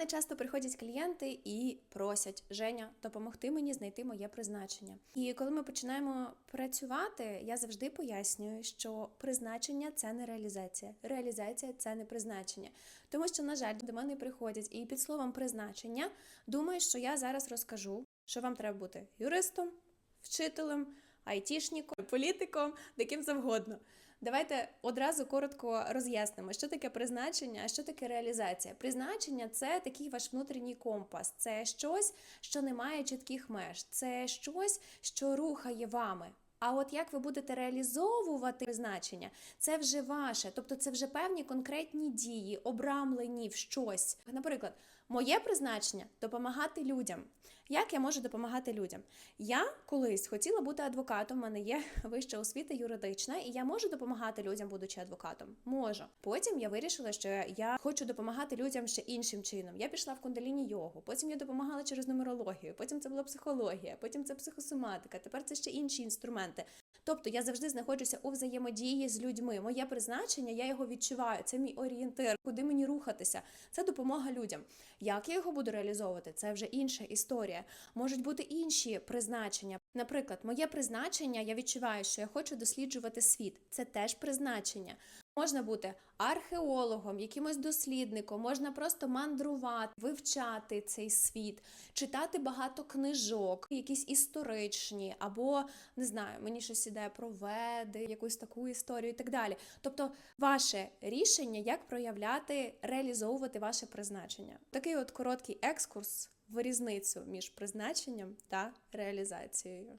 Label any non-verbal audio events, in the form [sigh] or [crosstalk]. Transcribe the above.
мене часто приходять клієнти і просять Женя допомогти мені знайти моє призначення. І коли ми починаємо працювати, я завжди пояснюю, що призначення це не реалізація. Реалізація це не призначення. Тому що, на жаль, до мене приходять і під словом призначення думають, що я зараз розкажу, що вам треба бути юристом, вчителем, айтішником, політиком, таким завгодно. Давайте одразу коротко роз'яснимо, що таке призначення, а що таке реалізація. Призначення це такий ваш внутрішній компас, це щось, що не має чітких меж, це щось, що рухає вами. А от як ви будете реалізовувати призначення, це вже ваше, тобто це вже певні конкретні дії, обрамлені в щось. Наприклад, моє призначення допомагати людям. Як я можу допомагати людям? Я колись хотіла бути адвокатом, в мене є [laughs] вища освіта юридична, і я можу допомагати людям, будучи адвокатом. Можу. Потім я вирішила, що я хочу допомагати людям ще іншим чином. Я пішла в кундаліні йогу, потім я допомагала через нумерологію, потім це була психологія, потім це психосоматика, тепер це ще інші інструменти. Тобто я завжди знаходжуся у взаємодії з людьми. Моє призначення, я його відчуваю. Це мій орієнтир, куди мені рухатися. Це допомога людям. Як я його буду реалізовувати, це вже інша історія. Можуть бути інші призначення. Наприклад, моє призначення, я відчуваю, що я хочу досліджувати світ. Це теж призначення. Можна бути археологом, якимось дослідником, можна просто мандрувати, вивчати цей світ, читати багато книжок, якісь історичні, або не знаю, мені щось іде про веди, якусь таку історію і так далі. Тобто, ваше рішення, як проявляти, реалізовувати ваше призначення. Такий от короткий екскурс в різницю між призначенням та реалізацією.